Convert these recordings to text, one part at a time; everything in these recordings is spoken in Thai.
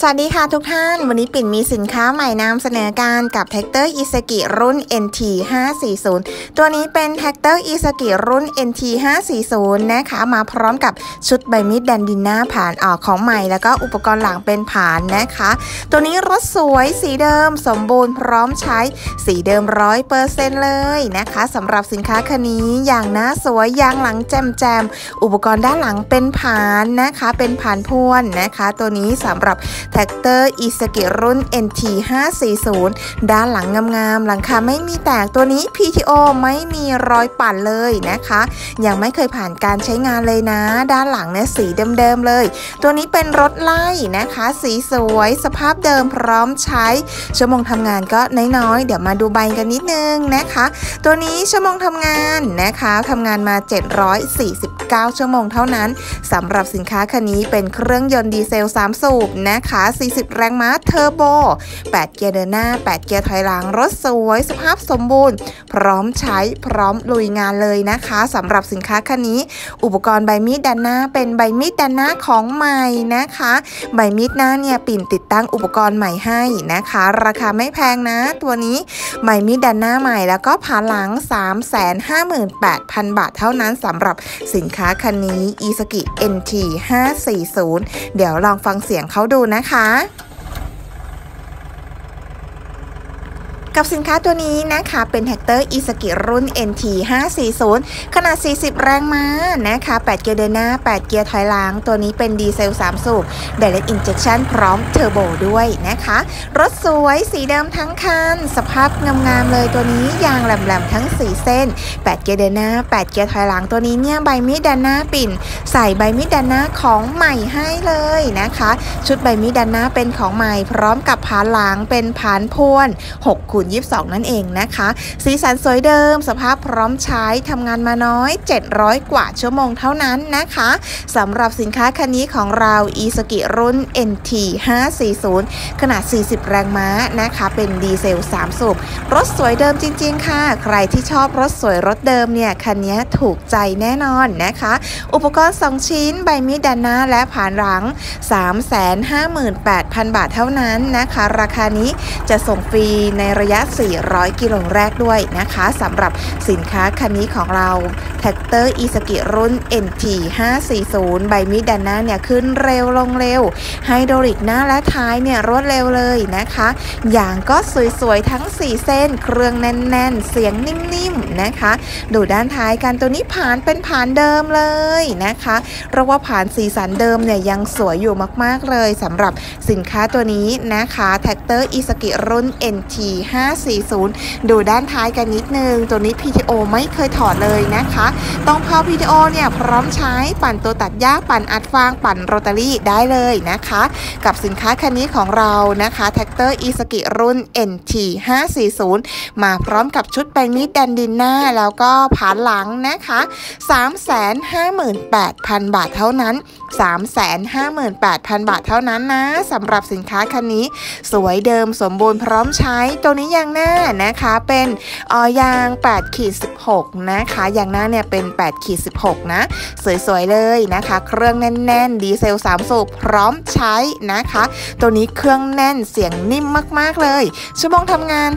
สวัสดีค่ะทุกท่าน วันนี้ปิ่นมีสินค้าใหม่นำเสนอการกับแท็กเตอร์อิสกิรุ่น NT 540ตัวนี้เป็นแท็กเตอร์อิสกิรุ่น NT 540นะคะ มาพร้อมกับชุดใบมีดแดนดินหน้าผ่านออกของใหม่ แล้วก็อุปกรณ์หลังเป็นผ่านนะคะ ตัวนี้รถสวยสีเดิมสมบูรณ์พร้อมใช้สีเดิมร้อยเปอร์เซ็นต์เลยนะคะสำหรับสินค้าคันนี้อย่างหน้าสวยยางหลังแจมแจมอุปกรณ์ด้านหลังเป็นผ่านนะคะ เป็นผ่านพ่วนนะคะ ตัวนี้สำหรับแท็กเตอร์อิสกิรุ่น NT 540ด้านหลังงามๆ หลังคาไม่มีแตกตัวนี้ PTO ไม่มีรอยปั่นเลยนะคะ ยังไม่เคยผ่านการใช้งานเลยนะ ด้านหลังเนี่ยสีเดิมๆเลย ตัวนี้เป็นรถไล่นะคะ สีสวยสภาพเดิมพร้อมใช้ ชั่วโมงทำงานก็น้อยๆ เดี๋ยวมาดูใบกันนิดนึงนะคะ ตัวนี้ชั่วโมงทำงานนะคะทำงานมา 9 ชั่วโมงเท่านั้นสำหรับสินค้าคันนี้เป็นเครื่องยนต์ดีเซล 3 สูบนะคะ 40 แรงม้าเทอร์โบ 8 เกียร์เดินหน้า 8 เกียร์ถอยหลังรถสวยสภาพสมบูรณ์ พร้อมใช้พร้อมลุยงานเลยนะคะสำหรับสินค้าคันนี้ อุปกรณ์ใบมีดด้านหน้า เป็นใบมีดด้านหน้าของใหม่นะคะ ใบมีดหน้าเนี่ยปิ่นติดตั้งอุปกรณ์ใหม่ให้นะคะ ราคาไม่แพงนะ ตัวนี้ใบมีดด้านหน้าใหม่แล้วก็ผ่าหลัง 358,000 บาทเท่านั้นสำหรับสินค้าคันนี้ e s k i NT 540 เดี๋ยวลองฟังเสียงเขาดูนะคะ กับสินค้าตัวนี้นะคะ เป็นแท็กเตอร์อีสกิรุ่น NT 540 ขนาด 40 แรงม้านะคะ 8 เกียร์เดินหน้า 8 เกียร์ถอยหลัง ตัวนี้เป็นดีเซล 3 สูบ Direct Injection พร้อมเทอร์โบด้วยนะคะ รถสวยสีเดิมทั้งคัน สภาพงามๆเลยตัวนี้ยางแหลมๆทั้ง 4 เส้น 8 เกียร์เดินหน้า 8 เกียร์ถอยหลังตัวนี้เนี่ยใบมีดด้านหน้าปิ่น ใส่ใบมีดด้านหน้าของใหม่ให้เลยนะคะ ชุดใบมีดด้านหน้าเป็นของใหม่พร้อมกับผานหลังเป็นผานพวน6คูณ22 นั่นเองนะคะ สีสันสวยเดิม สภาพพร้อมใช้ทำงานมาน้อย 700 กว่าชั่วโมงเท่านั้นนะคะสำหรับสินค้าคันนี้ของเรา e s k i รุ่น NT 540 ขนาด 40 แรงม้านะคะ เป็นดีเซล 3 สูบรถสวยเดิมจริง ๆ ค่ะ ใครที่ชอบรถสวยรถเดิมเนี่ย คันนี้ถูกใจแน่นอนนะคะ อุปกรณ์ 2 ชิ้น ใบมีดด้านหน้าและผานหลัง 358,000 บาทเท่านั้นนะคะ ราคานี้จะส่งฟรีในระยะะ 400 กิโลแรกด้วยนะคะสำหรับสินค้าคันนี้ของเราแท็กเตอร์อีสกิรุ่น NT 540 ใบมีดด้านหน้าเนี่ยขึ้นเร็วลงเร็ว ไฮดรอลิกหน้าและท้ายเนี่ยรวดเร็วเลยนะคะอย่างก็สวยๆ ทั้ง 4 เส้น เครื่องแน่นๆ เสียงนิ่มๆนะคะ ดูด้านท้ายกันตัวนี้ผ่านเป็นผ่านเดิมเลยนะคะเรียกว่าผ่านสีสันเดิมเนี่ยยังสวยอยู่มากๆเลยสำหรับสินค้าตัวนี้นะคะแท็กเตอร์อีสกิรุ่น NT5 540 ดูด้านท้ายกันนิดนึง ตัวนี้ PTO ไม่เคยถอดเลยนะคะ ต้องพอ PTO เนี่ยพร้อมใช้ปั่นตัวตัดหญ้าปั่นอัดฟาง ปั่นโรตารี่ได้เลยนะคะ กับสินค้าคันนี้ของเรานะคะแท็กเตอร์อีสกิรุ่น NT 540 มาพร้อมกับชุดแปลงมีดแดนดินหน้า แล้วก็ผานหลังนะคะ 358,000 บาทเท่านั้น 358,000 บาทเท่านั้นนะสำหรับสินค้าคันนี้ สวยเดิมสมบูรณ์พร้อมใช้ตัวนี้ยางหน้านะคะเป็นออยาง8ขีด16 นะคะยางหน้าเนี่ยเป็น8ขีด16 นะ สวยๆเลยนะคะ เครื่องแน่นๆ ดีเซล 3 สูบพร้อมใช้นะคะ ตัวนี้เครื่องแน่นเสียงนิ่มมากๆเลย ชั่วโมงทำงาน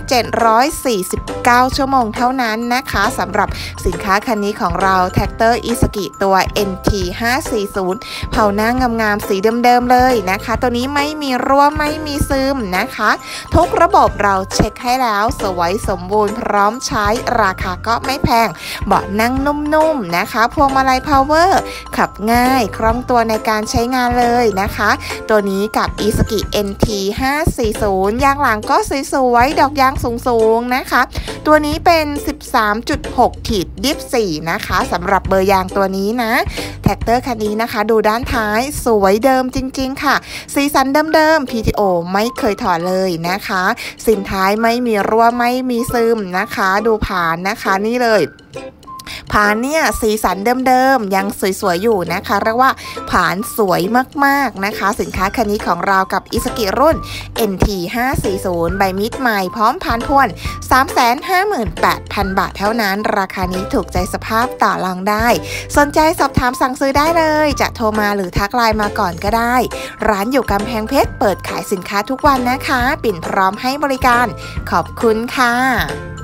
749 ชั่วโมงเท่านั้นนะคะสำหรับสินค้าคันนี้ของเราแท็กเตอร์อิสกิตัว NT 540 เผาหน้างามๆสีเดิมๆเลยนะคะ ตัวนี้ไม่มีรั่วไม่มีซึมนะคะ ทุกระบบเราเช็คให้แล้ว สวยสมบูรณ์พร้อมใช้ราคาก็ไม่แพง เบาะนั่งนุ่มๆนะคะ พวงมาลัยพาวเวอร์ขับง่ายคล่องตัวในการใช้งานเลยนะคะ ตัวนี้กับ e s k i NT 540ยางหลังก็สวยๆดอกยางสูงๆนะคะ ตัวนี้เป็น 13.6ขีดดิฟ4นะคะสำหรับเบอร์ยางตัวนี้นะแท็กเตอร์คันนี้นะคะ ดูด้านท้ายสวยเดิมจริง ๆ ค่ะ สีสันเดิมๆ PTO ไม่เคยถอดเลยนะคะ สินท้ายไม่ไม่มีรั่วไม่มีซึมนะคะ ดูผ่านนะคะนี่เลย ผานเนี่ยสีสันเดิมๆยังสวยๆอยู่นะคะเรียกว่าผานสวยมากๆนะคะ สินค้าคันนี้ของเรากับอิสกิรุ่น NT 540ใบมิดใหม่พร้อมพานทวน 358,000 บาทเท่านั้น ราคานี้ถูกใจสภาพต่อรองได้ สนใจสอบถามสั่งซื้อได้เลย จะโทรมาหรือทักไลน์มาก่อนก็ได้ ร้านอยู่กำแพงเพชรเปิดขายสินค้าทุกวันนะคะ ปิ่นพร้อมให้บริการ ขอบคุณค่ะ